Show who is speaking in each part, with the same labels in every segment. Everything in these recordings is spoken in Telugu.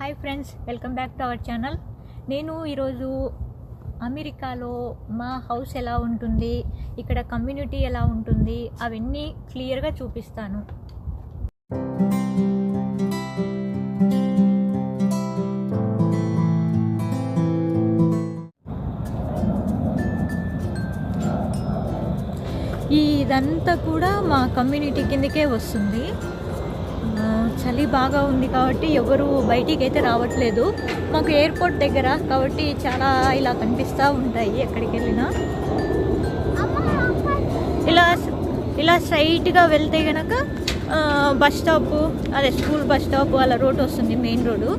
Speaker 1: Hi friends welcome back to our channel. నేను ఈరోజు అమెరికాలో మా హౌస్ ఎలా ఉంటుంది ఇక్కడ కమ్యూనిటీ ఎలా ఉంటుంది అవన్నీ క్లియర్గా చూపిస్తాను. ఇదంతా కూడా మా కమ్యూనిటీ కిందకే వస్తుంది. చలి బాగా ఉంది కాబట్టి ఎవరు బయటికి అయితే రావట్లేదు. మాకు ఎయిర్పోర్ట్ దగ్గర కాబట్టి చాలా ఇలా కనిపిస్తూ ఉంటాయి ఎక్కడికి వెళ్ళినా. ఇలా ఇలా స్ట్రైట్గా వెళ్తే కనుక బస్ స్టాప్ అదే స్కూల్ బస్ స్టాప్ అలా రోడ్ వస్తుంది మెయిన్ రోడ్డు.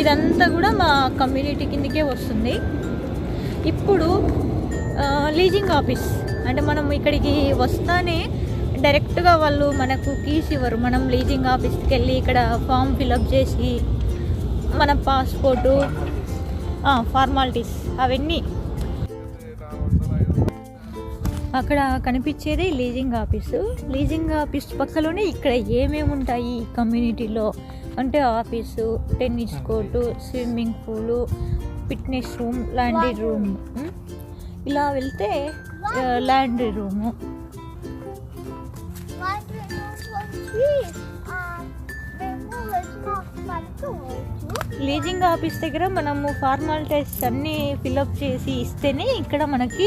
Speaker 1: ఇదంతా కూడా మా కమ్యూనిటీ కిందకే వస్తుంది. ఇప్పుడు లీజింగ్ ఆఫీస్. అంటే మనం ఇక్కడికి వస్తానే డైరెక్ట్గా వాళ్ళు మనకు కీస్ ఇవ్వరు. మనం లీజింగ్ ఆఫీస్కి వెళ్ళి ఇక్కడ ఫామ్ ఫిలప్ చేసి మన పాస్పోర్టు ఫార్మాలిటీస్ అవన్నీ అక్కడ కనిపించేది లీజింగ్ ఆఫీసు. లీజింగ్ ఆఫీస్ పక్కలోనే ఇక్కడ ఏమేమి ఉంటాయి? కమ్యూనిటీలో అంటే office tennis court swimming pool fitness room laundry room. ఇలా వెళ్తే లాండ్రీ రూము. లీజింగ్ ఆఫీస్ దగ్గర మనము ఫార్మాలిటీస్ అన్నీ ఫిల్అప్ చేసి ఇస్తేనే ఇక్కడ మనకి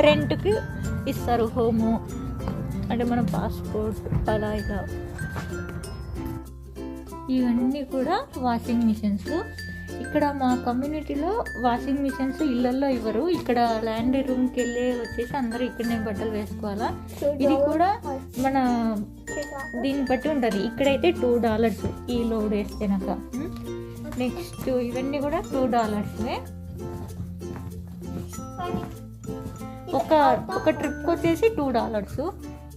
Speaker 1: రెంట్కి ఇస్తారు హోము అంటే మన పాస్పోర్ట్ అలా ఇలా ఇవన్నీ కూడా వాషింగ్ మిషన్స్ ఇక్కడ మా కమ్యూనిటీలో వాషింగ్ మిషన్స్ ఇళ్ళల్లో ఇవ్వరు. ఇక్కడ ల్యాండ్రీ రూమ్కి వెళ్ళి వచ్చేసి అందరూ ఇక్కడనే బట్టలు వేసుకోవాలా? ఇది కూడా మన దీన్ని బట్టి ఉంటుంది. ఇక్కడైతే టూ డాలర్స్ ఈ లోడ్ వేస్తేనక నెక్స్ట్ ఇవన్నీ కూడా టూ డాలర్స్వే ఒక ఒక ట్రిప్కి వచ్చేసి టూ డాలర్స్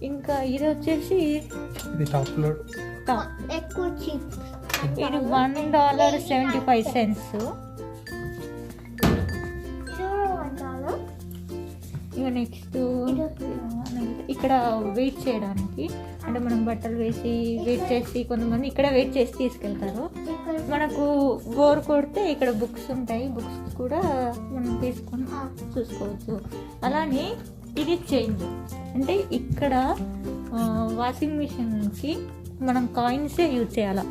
Speaker 1: ఇంకా ఇది వచ్చేసి
Speaker 2: ఇది టాప్ లోడ్
Speaker 3: ఎక్కువ చీప్
Speaker 1: ఇది one dollar seventy five cents ఇక నెక్స్ట్ ఇక్కడ వెయిట్ చేయడానికి. అంటే మనం బట్టలు వేసి వెయిట్ చేసి కొంతమంది ఇక్కడ వెయిట్ చేసి తీసుకెళ్తారు. మనకు బోర్ కొడితే ఇక్కడ బుక్స్ ఉంటాయి. బుక్స్ కూడా మనం తీసుకొని చూసుకోవచ్చు. అలానే ఇది చేంజ్ అంటే ఇక్కడ వాషింగ్ మిషన్కి మనం కాయిన్సే యూజ్ చేయాలి?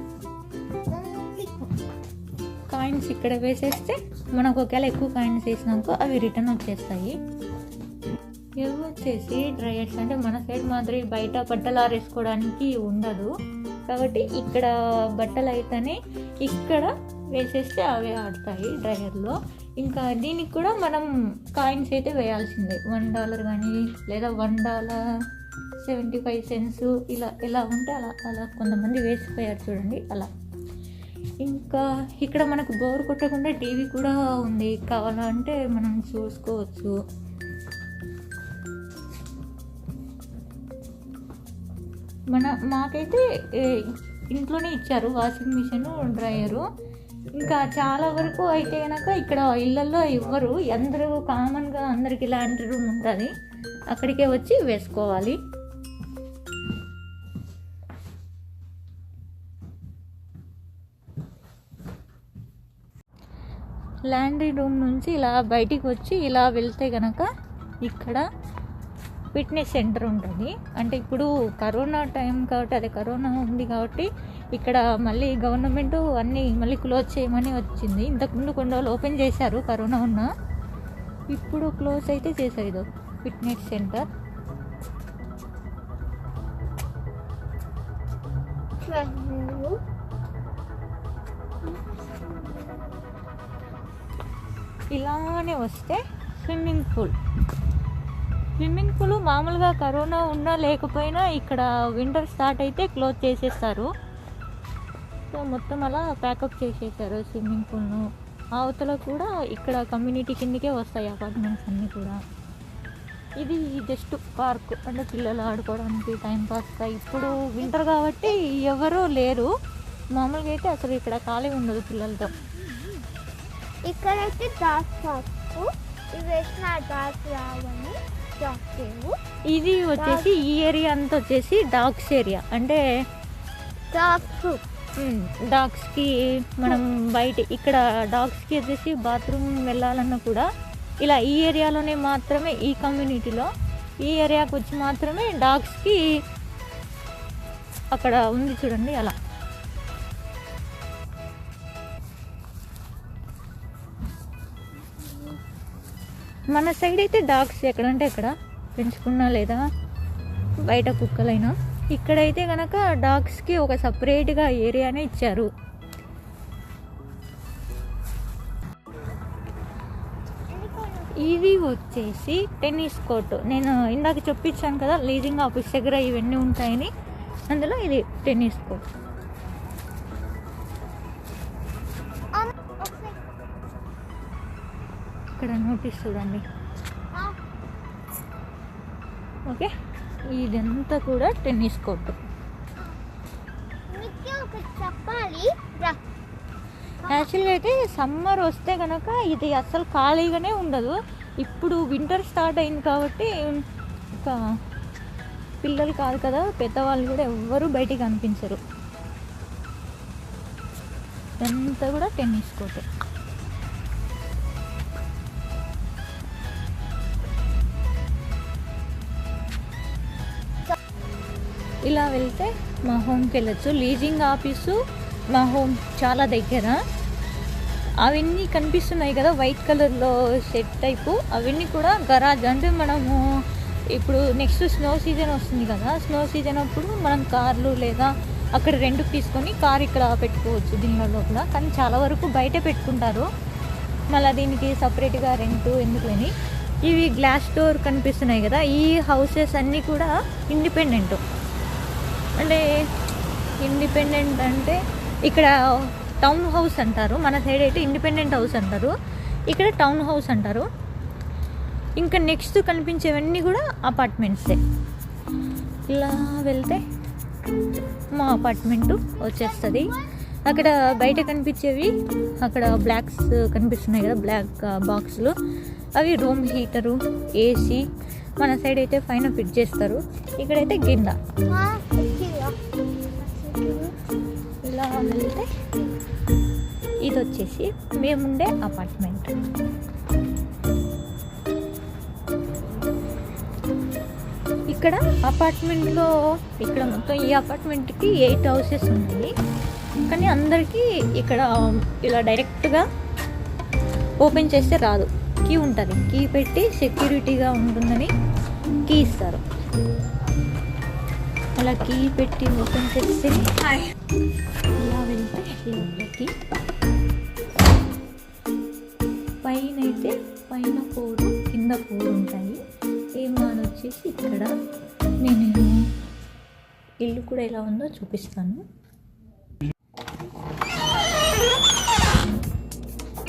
Speaker 1: కాయిన్స్ ఇక్కడ వేసేస్తే మనకు ఒకవేళ ఎక్కువ కాయిన్స్ వేసినాక అవి రిటర్న్ వచ్చేస్తాయి. ఇవి వచ్చేసి డ్రయర్స్ అంటే మన సైడ్ మాదిరి బయట బట్టలు ఆరేసుకోవడానికి ఉండదు. కాబట్టి ఇక్కడ బట్టలు అయితేనే ఇక్కడ వేసేస్తే అవే ఆడతాయి డ్రయర్లో ఇంకా దీనికి కూడా మనం కాయిన్స్ అయితే వేయాల్సిందే. వన్ డాలర్ కానీ లేదా one dollar seventy five cents ఇలా ఎలా ఉంటే అలా అలా కొంతమంది వేసిపోయారు చూడండి అలా. ఇంకా ఇక్కడ మనకు బోర్ కొట్టకుండా టీవీ కూడా ఉంది. కావాలంటే మనం చూసుకోవచ్చు. మన మాకైతే ఇంట్లోనే ఇచ్చారు. Washing machine dryer. ఇంకా చాలా వరకు అయితే కనుక ఇక్కడ ఇళ్ళల్లో ఇవ్వరు అందరూ కామన్గా అందరికి ఇలాంటి రూమ్ ఉంటుంది. అక్కడికే వచ్చి వేసుకోవాలి. లాండ్రీ రూమ్ నుంచి ఇలా బయటికి వచ్చి ఇలా వెళ్తే కనుక ఇక్కడ ఫిట్నెస్ సెంటర్ ఉంటుంది. అంటే ఇప్పుడు కరోనా టైం కాబట్టి అదే కరోనా ఉంది కాబట్టి ఇక్కడ మళ్ళీ గవర్నమెంట్ అన్నీ మళ్ళీ క్లోజ్ చేయమని వచ్చింది. ఇంతకుముందు కొన్ని రోజులు ఓపెన్ చేశారు కరోనా ఉన్న. ఇప్పుడు క్లోజ్ అయితే చేశారు ఇదో ఫిట్నెస్ సెంటర్ ఇలానే వస్తే స్విమ్మింగ్ పూల్. స్విమ్మింగ్ పూల్ మామూలుగా కరోనా ఉన్నా లేకపోయినా ఇక్కడ వింటర్ స్టార్ట్ అయితే క్లోజ్ చేసేస్తారు. సో మొత్తం అలా ప్యాకప్ చేసేసారు స్విమ్మింగ్ పూల్ను. అవతల కూడా ఇక్కడ కమ్యూనిటీ కిందకే వస్తాయి అపార్ట్మెంట్స్ అన్నీ కూడా. ఇది జస్ట్ పార్క్ అంటే పిల్లలు ఆడుకోవడానికి టైం పాస్ ఇప్పుడు వింటర్ కాబట్టి ఎవరూ లేరు. మామూలుగా అయితే అసలు ఇక్కడ ఖాళీ ఉండదు పిల్లలతో.
Speaker 3: ఇక్కడైతే డార్క్ పార్క్. ఇవి వేసిన డార్క్ రావని
Speaker 1: ఇది వచ్చేసి ఈ ఏరియా అంతా వచ్చేసి డాగ్స్ ఏరియా. అంటే
Speaker 3: ఫ్రూట్.
Speaker 1: డాగ్స్కి మనం బయట ఇక్కడ డాగ్స్కి వచ్చేసి బాత్రూమ్ వెళ్ళాలన్నా కూడా ఇలా ఈ ఏరియాలోనే మాత్రమే ఈ కమ్యూనిటీలో ఈ ఏరియాకి వచ్చి మాత్రమే డాగ్స్కి అక్కడ ఉంది చూడండి అలా. మన సైడ్ అయితే డాగ్స్ ఎక్కడంటే ఎక్కడ? పెంచుకున్నా లేదా? బయట కుక్కలైనా? ఇక్కడైతే కనుక డాగ్స్కి ఒక సపరేట్గా ఏరియానే ఇచ్చారు. ఇది వచ్చేసి టెన్నిస్ కోర్టు. నేను ఇందాక చెప్పించాను కదా లీజింగ్ ఆఫీస్ దగ్గర ఇవన్నీ ఉంటాయని. అందులో ఇది టెన్నిస్ కోర్ట్. ఇక్కడ నోటీస్ చూడండి. ఓకే? ఇదంతా కూడా టెన్నిస్ కోర్టు.
Speaker 3: చెప్పాలి.
Speaker 1: యాక్చువల్గా అయితే సమ్మర్ వస్తే కనుక ఇది అస్సలు ఖాళీగానే ఉండదు. ఇప్పుడు వింటర్ స్టార్ట్ అయింది కాబట్టి ఇంకా పిల్లలు కాదు కదా పెద్దవాళ్ళు కూడా ఎవ్వరూ బయటికి కనిపించరు ఇదంతా కూడా టెన్నిస్ కోర్టే. ఇలా వెళ్తే మా హోమ్కి వెళ్ళొచ్చు. లీజింగ్ ఆఫీసు మా హోమ్ చాలా దగ్గర. అవన్నీ కనిపిస్తున్నాయి కదా వైట్ కలర్లో సెట్ టైపు. అవన్నీ కూడా గరాజ్ అంటే మనము ఇప్పుడు నెక్స్ట్ స్నో సీజన్ వస్తుంది కదా స్నో సీజన్ అప్పుడు మనం కార్లు లేదా అక్కడ రెంట్కి తీసుకొని కార్ ఇక్కడ పెట్టుకోవచ్చు దీనిలో కూడా కానీ చాలా వరకు బయట పెట్టుకుంటారు. మళ్ళీ దీనికి సపరేట్గా రెంట్ ఎందుకని ఇవి గ్లాస్ డోర్ కనిపిస్తున్నాయి కదా ఈ హౌసెస్ అన్నీ కూడా ఇండిపెండెంట్. అంటే ఇండిపెండెంట్ అంటే ఇక్కడ టౌన్ హౌస్ అంటారు. మన సైడ్ అయితే ఇండిపెండెంట్ హౌస్ అంటారు. ఇక్కడ టౌన్ హౌస్ అంటారు. ఇంకా నెక్స్ట్ కనిపించేవన్నీ కూడా అపార్ట్మెంట్సే ఇలా వెళ్తే మా అపార్ట్మెంటు వచ్చేస్తుంది. అక్కడ బయట కనిపించేవి అక్కడ బ్లాక్స్ కనిపిస్తున్నాయి కదా బ్లాక్ బాక్స్లు అవి రూమ్ హీటరు ఏసీ మన సైడ్ అయితే పైన ఫిట్ చేస్తారు. ఇక్కడైతే కింద ఇలా వెళ్తే ఇది వచ్చేసి మేముండే అపార్ట్మెంట్ ఇక్కడ అపార్ట్మెంట్లో ఇక్కడ మొత్తం ఈ అపార్ట్మెంట్కి ఎయిట్ హౌసెస్ ఉన్నాయి. కానీ అందరికీ ఇక్కడ ఇలా డైరెక్ట్గా ఓపెన్ చేస్తే రాదు. కీ ఉంటుంది. కీ పెట్టి సెక్యూరిటీగా ఉంటుందని కీ ఇస్తారు. అలా కీ పెట్టి ఓపెన్ చేస్తే ఇలా వెళ్తే లోపలికి. పైన అయితే పైన ఫోర్ కింద ఫోర్ ఉంటాయి. ఏమాన్ వచ్చేసి ఇక్కడ నేను ఇల్లు కూడా ఎలా ఉందో చూపిస్తాను.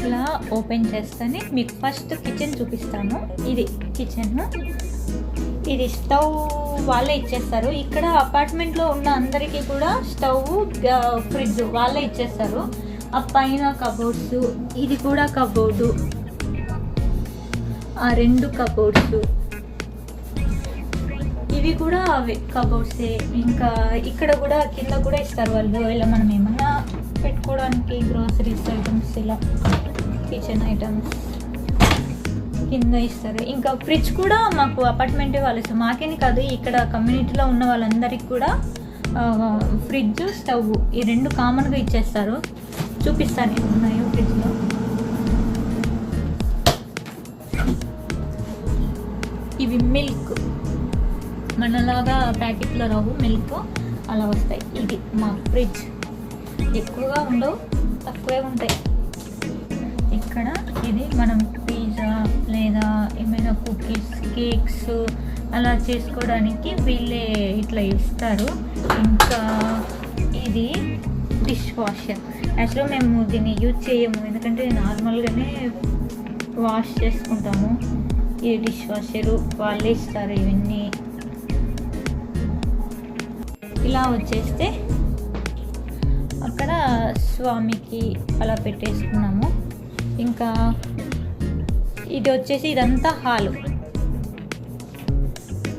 Speaker 1: ఇలా ఓపెన్ చేస్తేనే మీకు ఫస్ట్ కిచెన్ చూపిస్తాను. ఇది కిచెన్. ఇది స్టవ్ వాళ్ళే ఇచ్చేస్తారు. ఇక్కడ అపార్ట్మెంట్లో ఉన్న అందరికీ కూడా స్టవ్ ఫ్రిడ్జ్ వాళ్ళే ఇచ్చేస్తారు. ఆ పైన కబోర్డ్స్ ఇది కూడా కబోర్డు ఆ రెండు కబోర్డ్స్ ఇవి కూడా అవే కబోర్డ్సే ఇంకా ఇక్కడ కూడా కింద కూడా ఇస్తారు వాళ్ళు. ఇలా మనం ఏమన్నా పెట్టుకోవడానికి గ్రోసరీస్ ఐటమ్స్ ఇలా కిచెన్ ఐటమ్స్ కింద ఇస్తారు. ఇంకా ఫ్రిడ్జ్ కూడా మాకు అపార్ట్మెంటే వాళ్ళు ఇస్తారు. మాకేని కాదు ఇక్కడ కమ్యూనిటీలో ఉన్న వాళ్ళందరికీ కూడా ఫ్రిడ్జ్ స్టవ్ ఈ రెండు కామన్గా ఇచ్చేస్తారు. చూపిస్తాను ఉన్నాయో ఫ్రిడ్జ్లో. ఇవి మిల్క్. మనలాగా ప్యాకెట్లో రావు మిల్క్ అలా వస్తాయి. ఇది మా ఫ్రిడ్జ్. ఎక్కువగా ఉండవు తక్కువే ఉంటాయి. ఇక్కడ ఇది మనం పిజ్జా లేదా ఏమైనా కుకీస్ కేక్స్ అలా చేసుకోవడానికి వీళ్ళే ఇట్లా ఇస్తారు. ఇంకా ఇది డిష్ వాషర్ యాక్చువల్గా మేము దీన్ని యూజ్ చేయము. ఎందుకంటే నార్మల్గానే వాష్ చేసుకుంటాము. ఈ డిష్ వాషరు వాళ్ళే ఇస్తారు ఇవన్నీ. ఇలా వచ్చేస్తే అక్కడ స్వామికి అలా పెట్టేసుకున్నాము. ఇంకా ఇది వచ్చేసి ఇదంతా హాలు.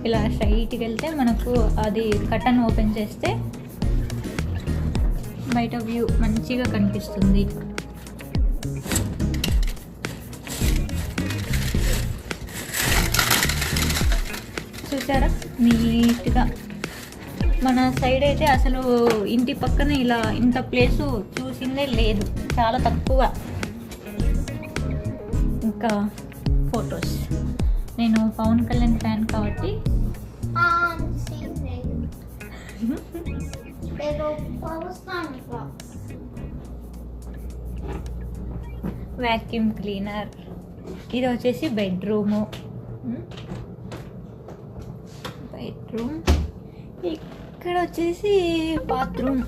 Speaker 1: ఇలా స్ట్రైట్కి వెళ్తే మనకు అది కటన్ ఓపెన్ చేస్తే బయట వ్యూ మంచిగా కనిపిస్తుంది. చూసారా? నీట్గా. మన సైడ్ అయితే అసలు ఇంటి పక్కన ఇలా ఇంత ప్లేసు చూసిందే లేదు. చాలా తక్కువ. ఇంకా ఫొటోస్. నేను పవన్ కళ్యాణ్ ఫ్యాన్ కాబట్టి. Vacuum cleaner. ఇది వచ్చేసి బెడ్రూము. బెడ్రూమ్. ఇక్కడ వచ్చేసి బాత్రూమ్.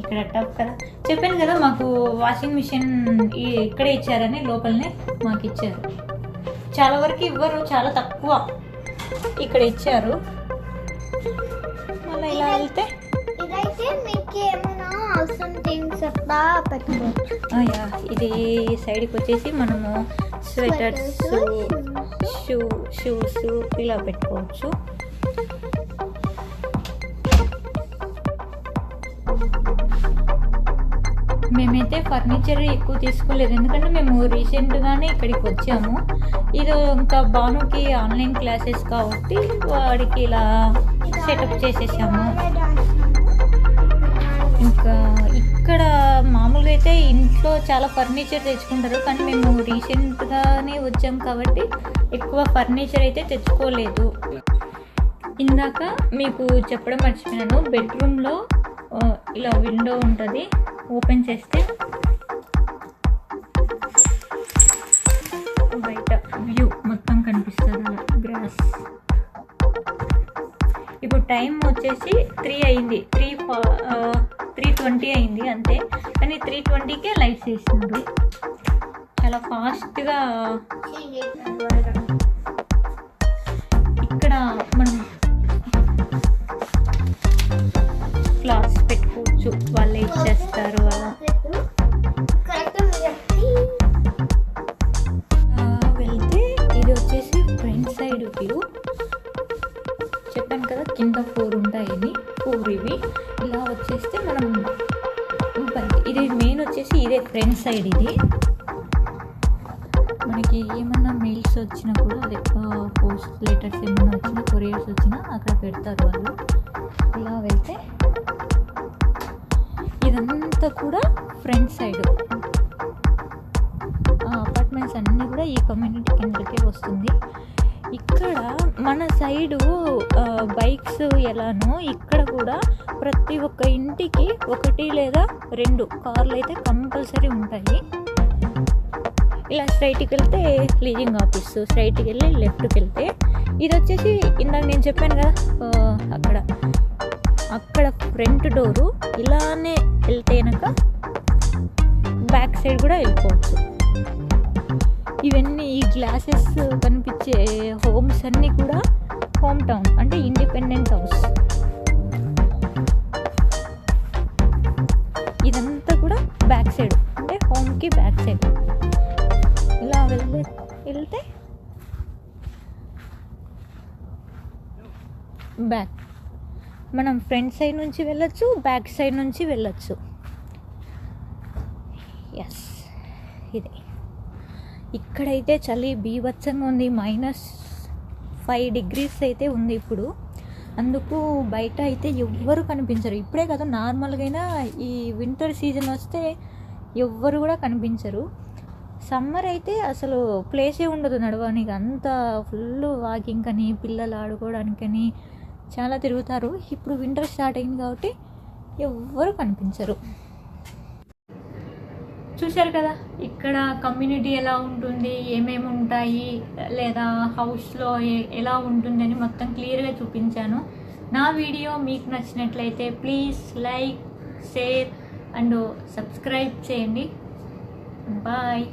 Speaker 1: ఇక్కడ టప్ కదా. చెప్పాను కదా మాకు వాషింగ్ మిషన్ ఇక్కడే ఇచ్చారని లోపలనే మాకు ఇచ్చారు. చాలా వరకు ఇవ్వరు చాలా తక్కువ ఇక్కడ ఇచ్చారు. మళ్ళీ ఇలా వెళ్తే? ఇది సైడ్కి వచ్చేసి మనము స్వెటర్స్. షూ షూస్ ఇలా పెట్టుకోవచ్చు. అయితే ఫర్నిచర్ ఎక్కువ తీసుకోలేదు. ఎందుకంటే మేము రీసెంట్గానే ఇక్కడికి వచ్చాము. ఇది ఇంకా బానుకి ఆన్లైన్ క్లాసెస్ కాబట్టి వాడికి ఇలా సెటప్ చేసేసాము. ఇంకా ఇక్కడ మామూలుగా అయితే ఇంట్లో చాలా ఫర్నిచర్ తెచ్చుకుంటారు. కానీ మేము రీసెంట్గానే వచ్చాం కాబట్టి ఎక్కువ ఫర్నిచర్ అయితే తెచ్చుకోలేదు. ఇందాక మీకు చెప్పడం మర్చిపోయాను. బెడ్రూమ్లో ఇలా విండో ఉంటుంది. ఓపెన్ చేస్తే బయట వ్యూ మొత్తం కనిపిస్తుంది అలా గ్రాస్ ఇప్పుడు టైం వచ్చేసి త్రీ అయింది. త్రీ త్రీ ట్వంటీ అయింది అంతే. కానీ త్రీ ట్వంటీకే లైట్స్ వేసినారు చాలా ఫాస్ట్గా ఫోర్ ఇవి. ఇలా వచ్చేస్తే మనం ఇది మెయిన్ వచ్చేసి ఇదే ఫ్రంట్ సైడ్ ఇది. మనకి ఏమన్నా మెయిల్స్ వచ్చినా కూడా అదే పోస్ట్ లెటర్స్ ఏమన్నా వచ్చినా కొరియర్స్ వచ్చినా అక్కడ పెడతారు వాళ్ళు. ఇలా వెళ్తే ఇదంతా కూడా ఫ్రంట్ సైడ్ అపార్ట్మెంట్స్ అన్నీ కూడా ఈ కమ్యూనిటీ కిందకే వస్తుంది. ఇక్కడ మన సైడు బైక్స్ ఎలానో ఇక్కడ కూడా ప్రతి ఒక్క ఇంటికి ఒకటి లేదా రెండు కార్లు అయితే కంపల్సరీ ఉంటాయి. ఇలా స్ట్రైట్కి వెళ్తే లీజింగ్ ఆఫీస్ స్ట్రైట్కి వెళ్ళి లెఫ్ట్కి వెళ్తే ఇది వచ్చేసి ఇందాక నేను చెప్పాను కదా అక్కడ. అక్కడ ఫ్రంట్ డోరు ఇలానే వెళ్తే కనుక బ్యాక్ సైడ్ కూడా వెళ్ళిపోవచ్చు. ఇవన్నీ ఈ గ్లాసెస్ కనిపించే హోమ్స్ అన్నీ కూడా హోమ్ టౌన్ అంటే ఇండిపెండెంట్ హౌస్. ఇదంతా కూడా బ్యాక్ సైడ్ అంటే హోమ్కి బ్యాక్ సైడ్. ఇలా వెళ్తే వెళ్తే బ్యాక్. మనం ఫ్రంట్ సైడ్ నుంచి వెళ్ళొచ్చు బ్యాక్ సైడ్ నుంచి వెళ్ళొచ్చు. ఎస్ ఇదే. ఇక్కడైతే చలి బీభత్సంగా ఉంది. మైనస్ ఫైవ్ డిగ్రీస్ అయితే ఉంది ఇప్పుడు. అందుకు బయట అయితే ఎవ్వరు కనిపించరు. ఇప్పుడే కదా నార్మల్గా ఈ వింటర్ సీజన్ వస్తే ఎవ్వరు కూడా కనిపించరు. సమ్మర్ అయితే అసలు ప్లేసే ఉండదు నడవడానికి. అంతా ఫుల్ వాకింగ్ అని పిల్లలు ఆడుకోవడానికని చాలా తిరుగుతారు. ఇప్పుడు వింటర్ స్టార్ట్ అయింది కాబట్టి ఎవ్వరు కనిపించరు. చూశారు కదా? ఇక్కడ కమ్యూనిటీ ఎలా ఉంటుంది? ఏమేమి ఉంటాయి? లేదా హౌస్లో ఎలా ఉంటుంది అని మొత్తం క్లియర్గా చూపించాను. నా వీడియో మీకు నచ్చినట్లయితే please like share and subscribe చేయండి. బాయ్